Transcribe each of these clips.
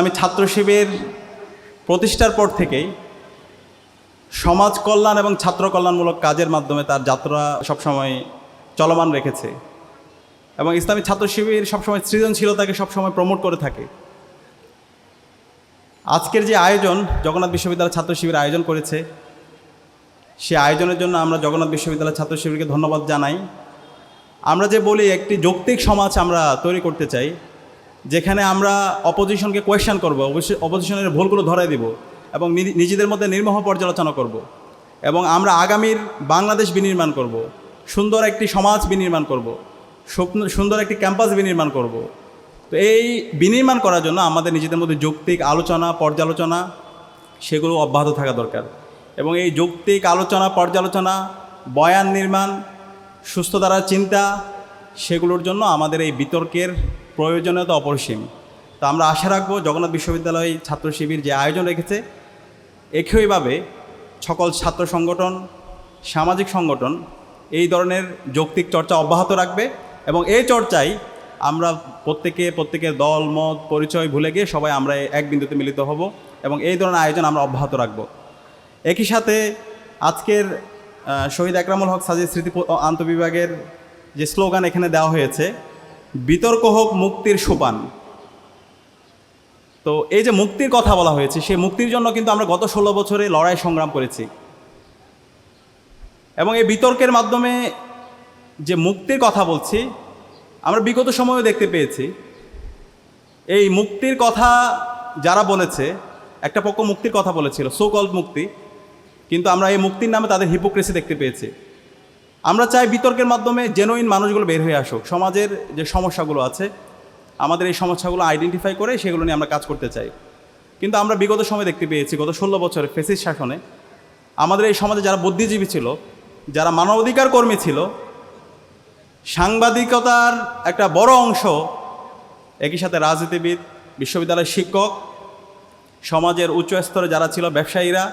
আমি ছাত্র শিবির প্রতিষ্ঠার পর থেকেই সমাজ কল্যাণ এবং ছাত্র কল্যাণমূলক কাজের মাধ্যমে তার যাত্রা সবসময় চলমান রেখেছে এবং ইসলামী ছাত্র শিবির সবসময় সৃজনশীলতাকে সবসময় প্রমোট করে থাকে। আজকের যে আয়োজন জগন্নাথ বিশ্ববিদ্যালয় ছাত্র শিবির আয়োজন করেছে, সে আয়োজনের জন্য আমরা জগন্নাথ বিশ্ববিদ্যালয় ছাত্র শিবিরকে ধন্যবাদ জানাই। আমরা যে বলি একটি যৌক্তিক সমাজ আমরা তৈরি করতে চাই যেখানে আমরা অপোজিশনকে কোয়েশ্চেন করব, অবশ্যই অপোজিশনের ভুলগুলো ধরাই দিব এবং নিজেদের মধ্যে নির্মহ পর্যালোচনা করব এবং আমরা আগামীর বাংলাদেশ বিনির্মাণ করব, সুন্দর একটি সমাজ বিনির্মাণ করব সুন্দর একটি ক্যাম্পাস বিনির্মাণ করব। তো এই বিনির্মাণ করার জন্য আমাদের নিজেদের মধ্যে যৌক্তিক আলোচনা, পর্যালোচনা, সেগুলো অব্যাহত থাকা দরকার এবং এই যৌক্তিক আলোচনা, পর্যালোচনা, বয়ান নির্মাণ সুস্থ ধারার চিন্তা, সেগুলোর জন্য আমাদের এই বিতর্কের প্রয়োজনীয়তা অপরিসীম। তো আমরা আশা রাখব জগন্নাথ বিশ্ববিদ্যালয় ছাত্র শিবির যে আয়োজন রেখেছে, একইভাবে সকল ছাত্র সংগঠন, সামাজিক সংগঠন এই ধরনের যৌক্তিক চর্চা অব্যাহত রাখবে এবং এই চর্চায় আমরা প্রত্যেকে, প্রত্যেকের দল, মত, পরিচয় ভুলে গিয়ে সবাই আমরা এক বিন্দুতে মিলিত হব এবং এই ধরনের আয়োজন আমরা অব্যাহত রাখব। একই সাথে আজকের শহীদ একরামুল হক সাজিদ স্মৃতি আন্তবিভাগের যে স্লোগান এখানে দেওয়া হয়েছে বিতর্ক হোক, মুক্তির সোপান। তো এই যে মুক্তির কথা বলা হয়েছে, সেই মুক্তির জন্য কিন্তু আমরা গত ষোলো বছরে লড়াই সংগ্রাম করেছি। এবং এই বিতর্কের মাধ্যমে যে মুক্তির কথা বলছি, আমরা বিগত সময়েও দেখতে পেয়েছি। এই মুক্তির কথা যারা বলেছে, একটা পক্ষ মুক্তির কথা বলেছিল সোকল মুক্তি, কিন্তু আমরা এই মুক্তির নামে তাদের হিপোক্রেসি দেখতে পেয়েছি। আমরা চাই বিতর্কের মাধ্যমে জেনুইন মানুষগুলো বের হয়ে আসুক। সমাজের যে সমস্যাগুলো আছে, আমাদের এই সমস্যাগুলো আইডেন্টিফাই করে সেগুলো নিয়ে আমরা কাজ করতে চাই। কিন্তু আমরা বিগত সময় দেখতে পেয়েছি, গত ষোলো বছরে ফেসিস শাসনে আমাদের এই সমাজে যারা বুদ্ধিজীবী ছিল, যারা মানবাধিকার কর্মী ছিল, সাংবাদিকতার একটা বড় অংশ, একই সাথে রাজনীতিবিদ, বিশ্ববিদ্যালয়ের শিক্ষক, সমাজের উচ্চ স্তরে যারা ছিল ব্যবসায়ীরা,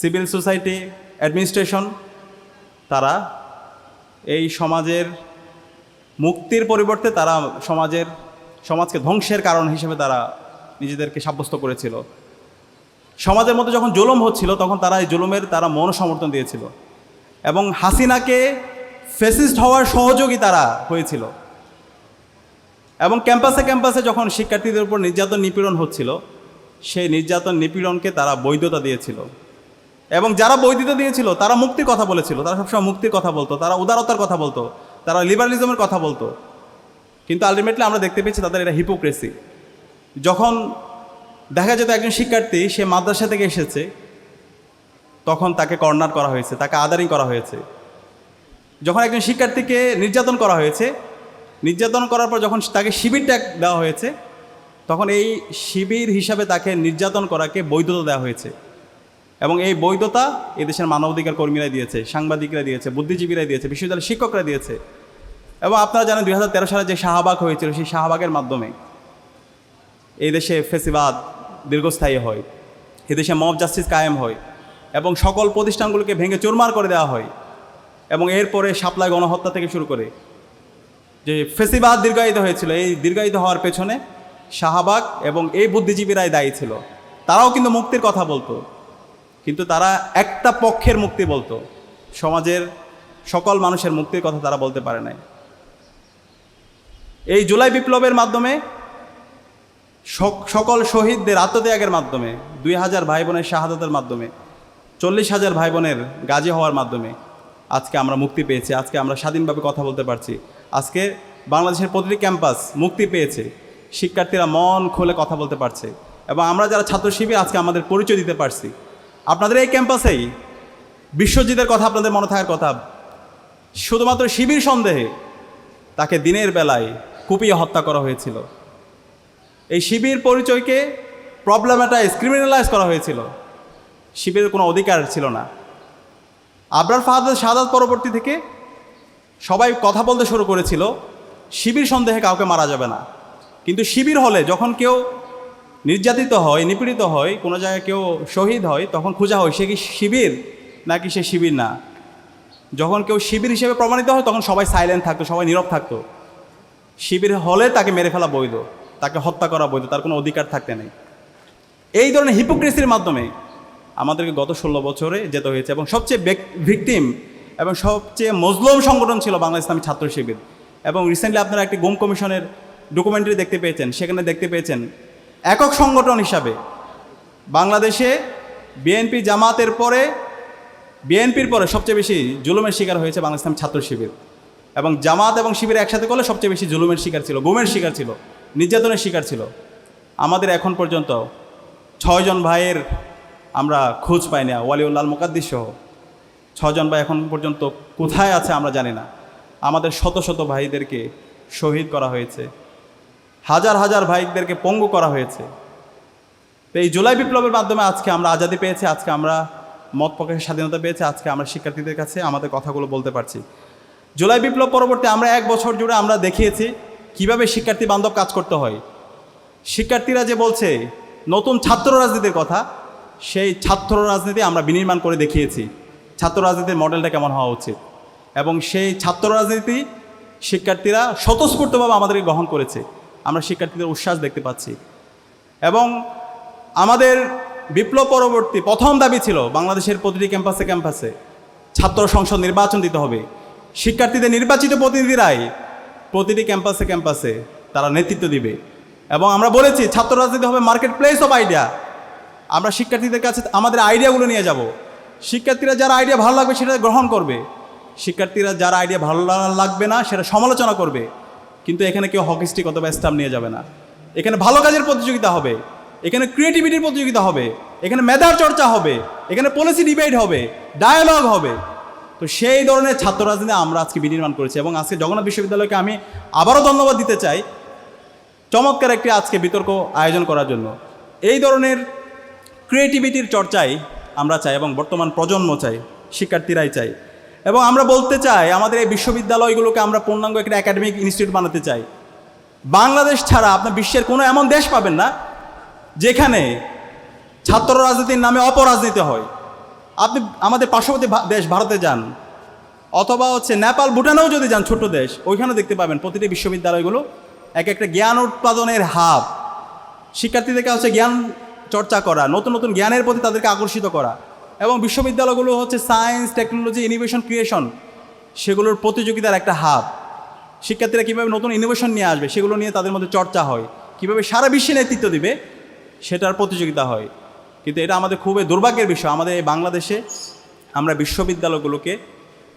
সিভিল সোসাইটি, অ্যাডমিনিস্ট্রেশন তারা এই সমাজের মুক্তির পরিবর্তে তারা সমাজের, সমাজকে ধ্বংসের কারণ হিসেবে তারা নিজেদেরকে সাব্যস্ত করেছিল। সমাজের মধ্যে যখন জুলুম হচ্ছিল, তখন তারা এই জুলুমের তারা মন সমর্থন দিয়েছিল। এবং হাসিনাকে ফেসিস্ট হওয়ার সহযোগী তারা হয়েছিল। এবং ক্যাম্পাসে ক্যাম্পাসে যখন শিক্ষার্থীদের উপর নির্যাতন নিপীড়ন হচ্ছিল, সেই নির্যাতন নিপীড়নকে তারা বৈধতা দিয়েছিল। এবং যারা বৈধতা দিয়েছিল, তারা মুক্তির কথা বলেছিল। তারা সবসময় মুক্তির কথা বলতো, তারা উদারতার কথা বলতো, তারা লিবারালিজমের কথা বলতো। কিন্তু আলটিমেটলি আমরা দেখতে পেয়েছি তাদের এটা হিপোক্রেসি যখন দেখা যেত একজন শিক্ষার্থী, সে মাদ্রাসা থেকে এসেছে, তখন তাকে কর্নার করা হয়েছে, তাকে আদারিং করা হয়েছে। যখন একজন শিক্ষার্থীকে নির্যাতন করা হয়েছে, নির্যাতন করার পর যখন তাকে শিবির ট্যাগ দেওয়া হয়েছে, তখন এই শিবির হিসাবে তাকে নির্যাতন করাকে বৈধতা দেওয়া হয়েছে। এবং এই বৈধতা এদেশের মানবাধিকার কর্মীরা দিয়েছে, সাংবাদিকরা দিয়েছে বুদ্ধিজীবীরা দিয়েছে, বিশ্ববিদ্যালয়ের শিক্ষকরা দিয়েছে। এবং আপনারা জানেন দুই হাজার তেরো সালে যে শাহবাগ হয়েছিল, সেই শাহবাগের মাধ্যমে এই দেশে ফেসিবাদ দীর্ঘস্থায়ী হয় এদেশে মব জাস্টিস কায়েম হয় এবং সকল প্রতিষ্ঠানগুলোকে ভেঙে চুরমার করে দেওয়া হয় এবং এরপরে সাপ্লাই গণহত্যা থেকে শুরু করে যে ফেসিবাদ দীর্ঘায়িত হয়েছিল, এই দীর্ঘায়িত হওয়ার পেছনে শাহবাগ এবং এই বুদ্ধিজীবীরাই দায়ী ছিল। তারাও কিন্তু মুক্তির কথা বলতো। কিন্তু তারা একটা পক্ষের মুক্তি বলতো। সমাজের সকল মানুষের মুক্তির কথা তারা বলতে পারে নাই। এই জুলাই বিপ্লবের মাধ্যমে সক- সকল শহীদদের আত্মত্যাগের মাধ্যমে, দুই হাজার ভাই বোনের শাহাদাতের মাধ্যমে, চল্লিশ হাজার ভাই বোনের গাজী হওয়ার মাধ্যমে আজকে আমরা মুক্তি পেয়েছি, আজকে আমরা স্বাধীনভাবে কথা বলতে পারছি। আজকে বাংলাদেশের প্রতিটি ক্যাম্পাস মুক্তি পেয়েছে, শিক্ষার্থীরা মন খুলে কথা বলতে পারছে এবং আমরা যারা ছাত্র শিবির আজকে আমাদের পরিচয় দিতে পারছি আপনাদের এই ক্যাম্পাসেই বিশ্বজিতের কথা আপনাদের মনে থাকার কথা, শুধুমাত্র শিবির সন্দেহে তাকে দিনের বেলায় কুপিয়ে হত্যা করা হয়েছিল। এই শিবির পরিচয়কে প্রবলেমেটাইজ ক্রিমিনালাইজ করা হয়েছিল। শিবিরের কোনো অধিকার ছিল না। আবরার ফাহাদের শাহাদ পরবর্তী থেকে সবাই কথা বলতে শুরু করেছিল, শিবির সন্দেহে কাউকে মারা যাবে না। কিন্তু শিবির হলে যখন কেউ নির্যাতিত হয়, নিপীড়িত হয়, কোনো জায়গায় কেউ শহীদ হয়, তখন খোঁজা হয় সে কি শিবির নাকি সে শিবির না। যখন কেউ শিবির হিসেবে প্রমাণিত হয়, তখন সবাই সাইলেন্ট থাকতো, সবাই নীরব থাকতো। শিবির হলে তাকে মেরে ফেলা বৈধ, তাকে হত্যা করা বৈধ, তার কোনো অধিকার থাকতে নেই। এই ধরনের হিপোক্রেসির মাধ্যমে আমাদেরকে গত ষোলো বছরে যেতে হয়েছে এবং সবচেয়ে ভিকটিম এবং সবচেয়ে মজলুম সংগঠন ছিল বাংলা ইসলামী ছাত্র শিবির। এবং রিসেন্টলি আপনারা একটি গুম কমিশনের ডকুমেন্টারি দেখতে পেয়েছেন, সেখানে দেখতে পেয়েছেন একক সংগঠন হিসাবে বাংলাদেশে বিএনপি জামাতের পরে, বিএনপির পরে সবচেয়ে বেশি জুলুমের শিকার হয়েছে বাংলা ইসলাম ছাত্র শিবির। এবং জামাত এবং শিবির একসাথে করলে সবচেয়ে বেশি জুলুমের শিকার ছিল, গুমের শিকার ছিল, নির্যাতনের শিকার ছিল। আমাদের এখন পর্যন্ত ছয়জন ভাইয়ের আমরা খোঁজ পাই না ওয়ালিউল্লাল মুকাদ্দিস সহ। ছজন ভাই এখন পর্যন্ত কোথায় আছে আমরা জানি না। আমাদের শত শত ভাইদেরকে শহীদ করা হয়েছে। হাজার হাজার ভাইদেরকে পঙ্গু করা হয়েছে। তো এই জুলাই বিপ্লবের মাধ্যমে আজকে আমরা আজাদি পেয়েছি, আজকে আমরা মত প্রকাশের স্বাধীনতা পেয়েছি, আজকে আমরা শিক্ষার্থীদের কাছে আমাদের কথাগুলো বলতে পারছি। জুলাই বিপ্লব পরবর্তী আমরা এক বছর জুড়ে আমরা দেখিয়েছি কীভাবে শিক্ষার্থী বান্ধব কাজ করতে হয়। শিক্ষার্থীরা যে বলছে, নতুন ছাত্র রাজনীতির কথা, সেই ছাত্র রাজনীতি আমরা বিনির্মাণ করে দেখিয়েছি। ছাত্র রাজনীতির মডেলটা কেমন হওয়া উচিত? এবং সেই ছাত্র রাজনীতি শিক্ষার্থীরা স্বতঃস্ফূর্তভাবে আমাদেরকে গ্রহণ করেছে। আমরা শিক্ষার্থীদের উচ্ছ্বাস দেখতে পাচ্ছি। এবং আমাদের বিপ্লব পরবর্তী প্রথম দাবি ছিল বাংলাদেশের প্রতিটি ক্যাম্পাসে ক্যাম্পাসে ছাত্র সংসদ নির্বাচন দিতে হবে। শিক্ষার্থীদের নির্বাচিত প্রতিনিধিরাই প্রতিটি ক্যাম্পাসে ক্যাম্পাসে তারা নেতৃত্ব দিবে। এবং আমরা বলেছি ছাত্র রাজনীতি হবে মার্কেট প্লেস অফ আইডিয়া আমরা শিক্ষার্থীদের কাছে আমাদের আইডিয়াগুলো নিয়ে যাব। শিক্ষার্থীরা যারা আইডিয়া ভালো লাগবে সেটা গ্রহণ করবে। শিক্ষার্থীরা যারা আইডিয়া ভালো লাগবে না সেটা সমালোচনা করবে। কিন্তু এখানে কেউ হকি স্টিক অথবা স্টাম্প নিয়ে যাবে না। এখানে ভালো কাজের প্রতিযোগিতা হবে। এখানে ক্রিয়েটিভিটির প্রতিযোগিতা হবে। এখানে মেধার চর্চা হবে। এখানে পলিসি ডিবেট হবে। ডায়ালগ হবে। তো সেই ধরনের ছাত্র রাজনীতি আমরা আজকে বিনির্মাণ করেছি এবং আজকে জগন্নাথ বিশ্ববিদ্যালয়কে আমি আবারও ধন্যবাদ দিতে চাই চমৎকার একটি আজকে বিতর্ক আয়োজন করার জন্য। এই ধরনের ক্রিয়েটিভিটির চর্চাই আমরা চাই এবং বর্তমান প্রজন্ম চাই, শিক্ষার্থীরাই চাই। এবং আমরা বলতে চাই, আমাদের এই বিশ্ববিদ্যালয়গুলোকে আমরা পূর্ণাঙ্গ একটা একাডেমিক ইনস্টিটিউট বানাতে চাই। বাংলাদেশ ছাড়া আপনার বিশ্বের কোনো এমন দেশ পাবেন না, যেখানে ছাত্র রাজনীতির নামে অপরাজনীতি হয়। আপনি আমাদের পার্শ্ববর্তী দেশ ভারতে যান, অথবা হচ্ছে নেপাল, ভুটানেও যদি যান ছোট দেশ, ওইখানেও দেখতে পাবেন প্রতিটি বিশ্ববিদ্যালয়গুলো এক একটা জ্ঞান উৎপাদনের হাব। শিক্ষার্থীদেরকে হচ্ছে জ্ঞান চর্চা করা, নতুন নতুন জ্ঞানের প্রতি তাদেরকে আকর্ষিত করা। এবং বিশ্ববিদ্যালয়গুলো হচ্ছে সায়েন্স টেকনোলজি ইনোভেশন ক্রিয়েশন সেগুলোর প্রতিযোগিতার একটা হাব শিক্ষার্থীরা কীভাবে নতুন ইনোভেশন নিয়ে আসবে সেগুলো নিয়ে তাদের মধ্যে চর্চা হয়। কীভাবে সারা বিশ্বে নেতৃত্ব দিবে সেটার প্রতিযোগিতা হয়। কিন্তু এটা আমাদের খুবই দুর্ভাগ্যের বিষয়। আমাদের এই বাংলাদেশে আমরা বিশ্ববিদ্যালয়গুলোকে,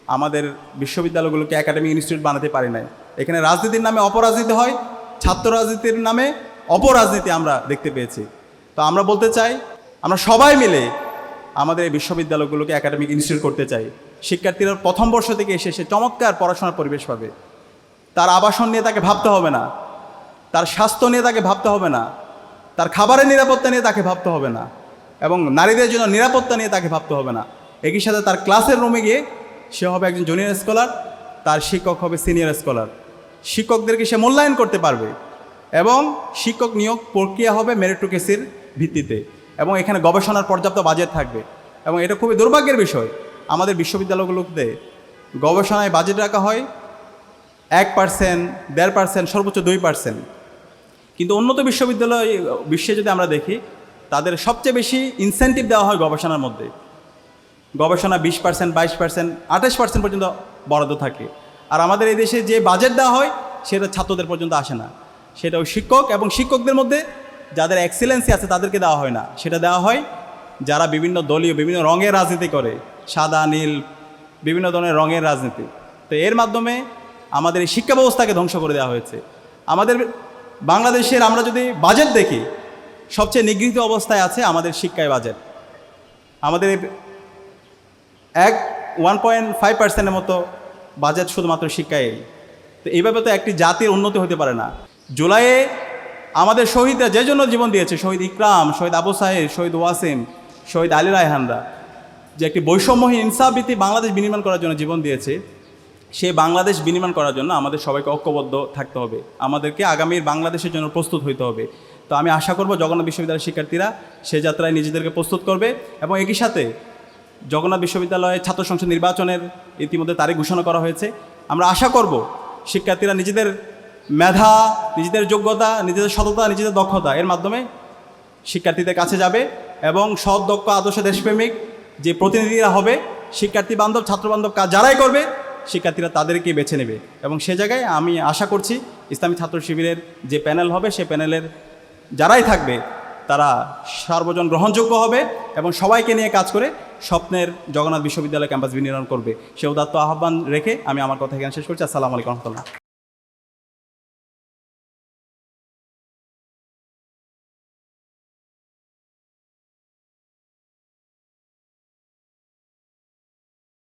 আমাদের বিশ্ববিদ্যালয়গুলোকে একাডেমিক ইনস্টিটিউট বানাতে পারি নাই। এখানে রাজনীতির নামে অপরাজনীতি হয়, ছাত্র রাজনীতির নামে অপরাজনীতি আমরা দেখতে পেয়েছি। তো আমরা বলতে চাই, আমরা সবাই মিলে আমাদের এই বিশ্ববিদ্যালয়গুলোকে একাডেমিক ইনস্টিটিউট করতে চাই। শিক্ষার্থীরা প্রথম বর্ষ থেকে এসে সে চমৎকার পড়াশোনার পরিবেশ পাবে। তার আবাসন নিয়ে তাকে ভাবতে হবে না। তার স্বাস্থ্য নিয়ে তাকে ভাবতে হবে না। তার খাবারের নিরাপত্তা নিয়ে তাকে ভাবতে হবে না। এবং নারীদের জন্য নিরাপত্তা নিয়ে তাকে ভাবতে হবে না। একই সাথে তার ক্লাসের রুমে গিয়ে সে হবে একজন জুনিয়র স্কলার তার শিক্ষক হবে সিনিয়র স্কলার শিক্ষকদেরকে সে মূল্যায়ন করতে পারবে এবং শিক্ষক নিয়োগ প্রক্রিয়া হবে মেরিটোকেসির ভিত্তিতে। এবং এখানে গবেষণার পর্যাপ্ত বাজেট থাকবে। এবং এটা খুবই দুর্ভাগ্যের বিষয়। আমাদের বিশ্ববিদ্যালয়গুলোতে গবেষণায় বাজেট রাখা হয়, এক পার্সেন্ট দেড় পার্সেন্ট সর্বোচ্চ দুই পার্সেন্ট কিন্তু উন্নত বিশ্ববিদ্যালয়, বিশ্বে যদি আমরা দেখি, তাদের সবচেয়ে বেশি ইনসেন্টিভ দেওয়া হয় গবেষণার মধ্যে। গবেষণা বিশ পার্সেন্ট বাইশ পার্সেন্ট আঠাশ পার্সেন্ট পর্যন্ত বরাদ্দ থাকে। আর আমাদের এই দেশে যে বাজেট দেওয়া হয়, সেটা ছাত্রদের পর্যন্ত আসে না। সেটা ওই শিক্ষক এবং শিক্ষকদের মধ্যে যাদের এক্সেলেন্সি আছে তাদেরকে দেওয়া হয় না। সেটা দেওয়া হয় যারা বিভিন্ন দলীয়, বিভিন্ন রঙের রাজনীতি করে, সাদা, নীল, বিভিন্ন ধরনের রঙের রাজনীতি। তো এর মাধ্যমে আমাদের এই শিক্ষা ব্যবস্থাকে ধ্বংস করে দেওয়া হয়েছে। আমাদের বাংলাদেশের আমরা যদি বাজেট দেখি, সবচেয়ে নিগৃহীত অবস্থায় আছে আমাদের শিক্ষায় বাজেট আমাদের এক ওয়ান পয়েন্ট ফাইভ পার্সেন্টের মতো বাজেট শুধুমাত্র শিক্ষায়। তো এইভাবে তো একটি জাতির উন্নতি হতে পারে না। জুলাইয়ে আমাদের শহীদরা যে জন্য জীবন দিয়েছে, শহীদ ইকরাম, শহীদ আবু সাহেব, শহীদ ওয়াসিম, শহীদ আলী রায়হানরা, যে একটি বৈষম্যহীন ইনসাফভিত্তি বাংলাদেশ বিনির্মাণ করার জন্য জীবন দিয়েছে সেই বাংলাদেশ বিনির্মাণ করার জন্য আমাদের সবাইকে ঐক্যবদ্ধ থাকতে হবে। আমাদেরকে আগামীর বাংলাদেশের জন্য প্রস্তুত হইতে হবে। তো আমি আশা করব জগন্নাথ বিশ্ববিদ্যালয়ের শিক্ষার্থীরা সে যাত্রায় নিজেদেরকে প্রস্তুত করবে এবং একই সাথে জগন্নাথ বিশ্ববিদ্যালয়ে ছাত্র সংসদ নির্বাচনের ইতিমধ্যে তারিখ ঘোষণা করা হয়েছে। আমরা আশা করব শিক্ষার্থীরা নিজেদের মেধা, নিজেদের যোগ্যতা, নিজেদের সততা, নিজেদের দক্ষতা, এর মাধ্যমে শিক্ষার্থীদের কাছে যাবে এবং সৎ দক্ষ আদর্শ দেশপ্রেমিক যে প্রতিনিধিরা হবে, শিক্ষার্থী বান্ধব, ছাত্র বান্ধব কাজ যারাই করবে, শিক্ষার্থীরা তাদেরকে বেছে নেবে। এবং সে জায়গায় আমি আশা করছি ইসলামী ছাত্র শিবিরের যে প্যানেল হবে, সে প্যানেলের যারাই থাকবে, তারা সর্বজন গ্রহণযোগ্য হবে এবং সবাইকে নিয়ে কাজ করে স্বপ্নের জগন্নাথ বিশ্ববিদ্যালয় ক্যাম্পাস বিনির্মাণ করবে। সে উদাত্ত আহ্বান রেখে আমি আমার কথা এখানে শেষ করছি। আসসালামু আলাইকুম রহমতুল্লাহ।